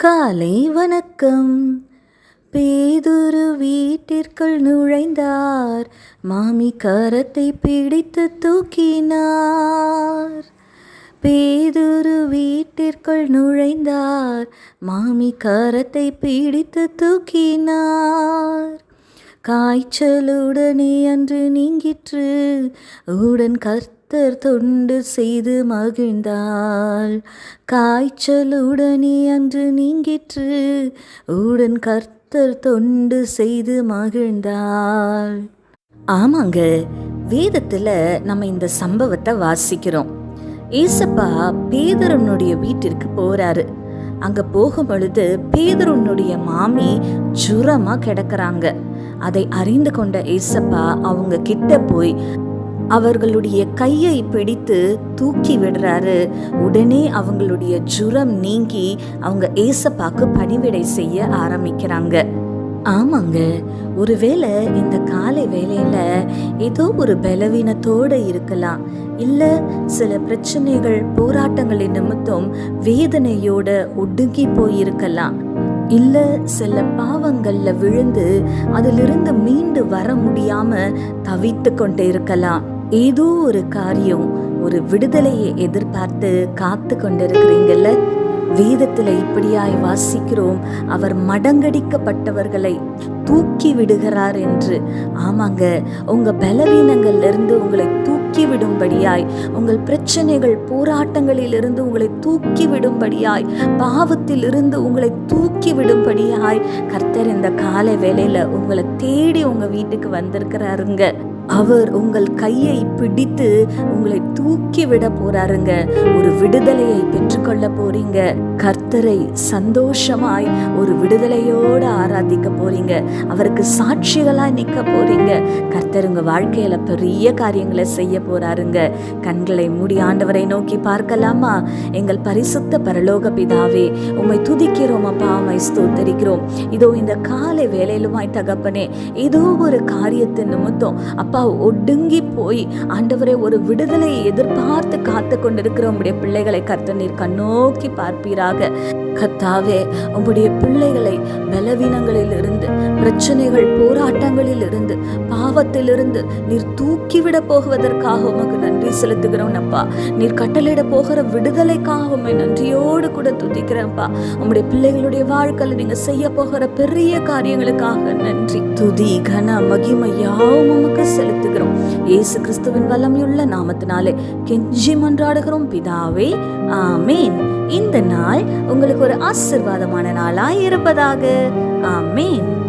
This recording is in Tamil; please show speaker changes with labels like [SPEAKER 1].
[SPEAKER 1] காலை வணக்கம். பேதுரு வீட்டிற்குள் நுழைந்தார். மாமி கரத்தை பிடித்து தூக்கினார். பேதுரு வீட்டிற்குள் நுழைந்தார். மாமி கரத்தை பிடித்து தூக்கினார். காய்ச்சலுடனே அன்று நீங்கிற்று. உடன் கர்த்தர் தொண்டு செய்து மகிழ்ந்தாள் காய்ச்சலுடனே அன்று நீங்கிற்று. உடன் கர்த்தர் தொண்டு செய்து மகிழ்ந்தாள் ஆமாங்க வேதத்தில் நம்ம இந்த சம்பவத்தை வாசிக்கிறோம். ஏசப்பா பேதரனுடைய வீட்டிற்கு போகிறாரு அங்கே போகும் பொழுது பேதரனுடைய மாமி ஜுரமாக கிடக்கிறாங்க. அதை அறிந்து கொண்ட ஏசப்பா அவங்க கிட்ட போய் அவர்களுடைய கையை பிடித்து தூக்கி விடுறாரு. உடனே அவங்களுடைய ஜுரம் நீங்கி அவங்க ஏசப்பாக்கு பணிவிடை செய்ய ஆரம்பிக்கிறாங்க. ஆமாங்க ஒருவேளை இந்த காலை வேலையில ஏதோ ஒரு பலவீனத்தோட இருக்கலாம். இல்ல சில பிரச்சனைகள் போராட்டங்களின் நிமித்தம் வேதனையோட ஒடுங்கி போயிருக்கலாம். இல்ல சில பாவங்கள்ல விழுந்து அதிலிருந்து மீண்டு வர முடியாம தவித்து கொண்டே இருக்கலாம். ஏதோ ஒரு காரியம் ஒரு விடுதலையை எதிர்பார்த்து காத்து கொண்டிருக்கிறீங்கல்ல? வேதத்துல இப்படியாய் வாசிக்கிறோம் அவர் மடங்கடிக்கப்பட்டவர்களை தூக்கி விடுகிறார் என்று. ஆமாங்க உங்க பலவீனங்கள்ல இருந்து உங்களை தூக்கி விடும்படியாய் உங்கள் பிரச்சனைகள் போராட்டங்களிலிருந்து உங்களை தூக்கி விடும்படியாய் பாவத்தில் இருந்து உங்களை தூக்கி விடும்படியாய் கர்த்தர் இந்த காலை வேலையில உங்களை தேடி உங்க வீட்டுக்கு வந்திருக்கிறாருங்க. அவர் உங்கள் கையை பிடித்து உங்களை தூக்கி விட போறாருங்க. ஒரு விடுதலையை பெற்றுக்கொள்ள போறீங்க. கர்த்தரை சந்தோஷமாய் ஒரு விடுதலையோட ஆராதிக்க போறீங்க. அவருக்கு சாட்சிகளாய் நிற்க போறீங்க. கர்த்தர் உங்க வாழ்க்கையில பெரிய காரியங்களை செய்ய போறாருங்க. கண்களை மூடி ஆண்டவரை நோக்கி பார்க்கலாமா? எங்கள் பரிசுத்த பரலோக பிதாவே உம்மை துதிக்கிறோம் அப்பா உம்மை ஸ்தோத்தரிக்கிறோம். இதோ இந்த காலை வேலையிலுமாய் தகப்பனே ஏதோ ஒரு காரியத்தின் நிமித்தம். அப்பா ஒடுங்கி போய் ஆண்டவரே ஒரு விடுதலையை எதிர்பார்த்து காத்து கொண்டிருக்கிற உங்களுடைய பிள்ளைகளை கர்த்த நீர் கண்ணோக்கி பார்ப்பீராக. கத்தாவே உங்களுடைய பிள்ளைகளை பலவீனங்களில் இருந்து பிரச்சனைகள் போராட்டங்களில் இருந்து பாவத்திலிருந்து நீர் தூக்கிவிட போகுவதற்காக உமக்கு நன்றி செலுத்துகிறோம் அப்பா. நீர் கட்டளையிட போகிற விடுதலைக்காக உண்மை நன்றியோடு கூட துதிக்கிறேன்ப்பா உங்களுடைய பிள்ளைகளுடைய வாழ்க்கையில் நீங்க செய்ய போகிற பெரிய காரியங்களுக்காக நன்றி. துதி கன மகிமையாவும் உமக்கு செலுத்துகிறோம். இயேசு கிறிஸ்துவின் வல்லமையுள்ள நாமத்தினாலே கெஞ்சி மன்றாடுகிறோம். பிதாவே ஆமேன். இந்த நாள் உங்களுக்கு ஒரு ஆசிர்வாதமான நாளாய் இருப்பதாக. ஆமேன்.